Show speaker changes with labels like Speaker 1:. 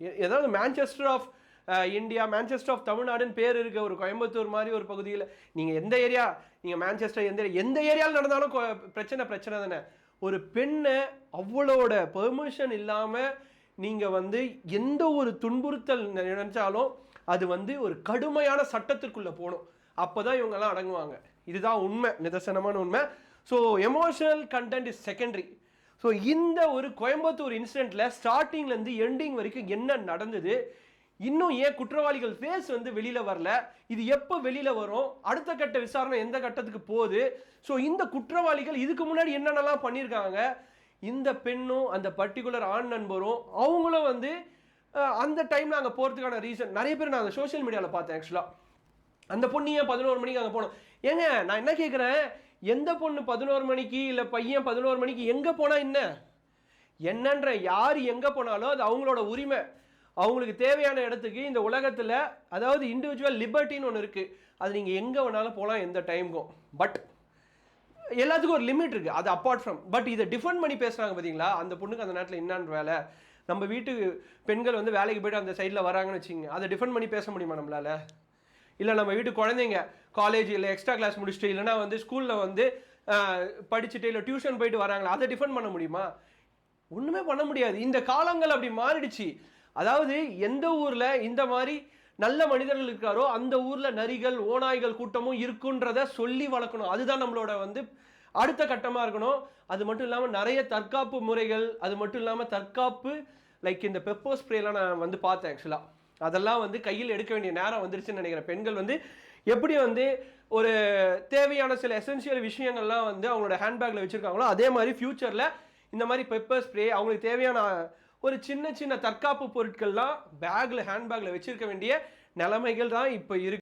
Speaker 1: எ- ஏதாவது Manchester of India Manchester of தமிழ்நாடுன்னு பேர் இருக்க ஒரு கோயம்புத்தூர் மாதிரி ஒரு பகுதியில் நீங்கள் எந்த ஏரியா நீங்கள் மேன்செஸ்டர் எந்த எந்த ஏரியாவில் நடந்தாலும் பிரச்சனை பிரச்சனை தானே. ஒரு பெண்ணை அவ்வளோட பெர்மிஷன் இல்லாமல் நீங்கள் வந்து எந்த ஒரு துன்புறுத்தல் நினைச்சாலும் அது வந்து ஒரு கடுமையான சட்டத்திற்குள்ளே போகணும் அப்போ தான் இவங்கெல்லாம் அடங்குவாங்க. இதுதான் உண்மை நிதர்சனமான உண்மை. So emotional content is secondary so இந்த ஒரு கோயம்புத்தூர் இன்சிடெண்ட்டில் ஸ்டார்டிங்லேருந்து எண்டிங் வரைக்கும் என்ன நடந்தது? இன்னும் ஏன் குற்றவாளிகள் ஃபேஸ் வந்து வெளியில் வரல? இது எப்போ வெளியில் வரும்? அடுத்த கட்ட விசாரணை எந்த கட்டத்துக்கு போகுது? ஸோ இந்த குற்றவாளிகள் இதுக்கு முன்னாடி என்னென்னலாம் பண்ணியிருக்காங்க? இந்த பெண்ணும் அந்த பர்டிகுலர் ஆண் நண்பரும் அவங்களும் வந்து அந்த டைமில் அங்கே போகிறதுக்கான ரீசன் நிறைய பேர் நான் அந்த சோஷியல் மீடியாவில் பார்த்தேன் ஆக்சுவலாக அந்த பொண்ணு ஏன் பதினோரு மணிக்கு அங்கே போனோம் ஏங்க நான் என்ன கேட்குறேன் எந்த பொண்ணு பதினோரு மணிக்கு இல்லை பையன் பதினோரு மணிக்கு எங்கே போனால் என்ன? என்னன்ற யார் எங்கே போனாலும் அது அவங்களோட உரிமை. அவங்களுக்கு தேவையான இடத்துக்கு இந்த உலகத்தில் அதாவது இண்டிவிஜுவல் லிபர்ட்டின்னு ஒன்று இருக்குது அது நீங்கள் எங்கே வேணாலும் போகலாம் எந்த டைமுக்கும் பட் எல்லாத்துக்கும் ஒரு லிமிட் இருக்குது அது அப்பார்ட் ஃப்ரம் பட் இதை டிஃபெண்ட் பண்ணி பேசுகிறாங்க பார்த்தீங்களா அந்த பொண்ணுக்கு அந்த நேரத்தில் என்னன்னு வேலை? நம்ம வீட்டு பெண்கள் வந்து வேலைக்கு போய்ட்டு அந்த சைடில் வராங்கன்னு வச்சுங்க அதை டிஃபெண்ட் பண்ணி பேச முடியுமா நம்மளால? இல்லை நம்ம வீட்டு குழந்தைங்க காலேஜ் இல்லை எக்ஸ்ட்ரா கிளாஸ் முடிச்சுட்டு இல்லைனா வந்து ஸ்கூலில் வந்து படிச்சுட்டு இல்லை டியூஷன் போயிட்டு வராங்களா? அதை டிஃபெண்ட் பண்ண முடியுமா? ஒன்றுமே பண்ண முடியாது. இந்த காலங்கள் அப்படி மாறிடுச்சு. அதாவது எந்த ஊரில் இந்த மாதிரி நல்ல மனிதர்கள் இருக்காரோ அந்த ஊரில் நரிகள் ஓநாய்கள் கூட்டமும் இருக்குன்றத சொல்லி வளர்க்கணும். அதுதான் நம்மளோட வந்து அடுத்த கட்டமாக இருக்கணும். அது மட்டும் இல்லாமல் நிறைய தற்காப்பு முறைகள் அது மட்டும் இல்லாமல் தற்காப்பு லைக் இந்த பெப்பர் ஸ்ப்ரேலாம் நான் வந்து பார்த்தேன் ஆக்சுவலாக அதெல்லாம் வந்து கையில் எடுக்க வேண்டிய நேரம் வந்துருச்சுன்னு நினைக்கிறேன். பெண்கள் வந்து எப்படி வந்து ஒரு தேவையான சில எசென்சியல் விஷயங்கள்லாம் வந்து அவங்களோட ஹேண்ட்பேக்கில் வச்சுருக்காங்களோ அதே மாதிரி ஃப்யூச்சரில் இந்த மாதிரி பெப்பர் ஸ்ப்ரே அவங்களுக்கு தேவையான ஒரு சின்ன சின்ன தற்காப்பு பொருட்கள்லாம் பேக்கில் ஹேண்ட்பேக்கில் வச்சிருக்க வேண்டிய நிலைமைகள் தான் இப்போ இருக்கு.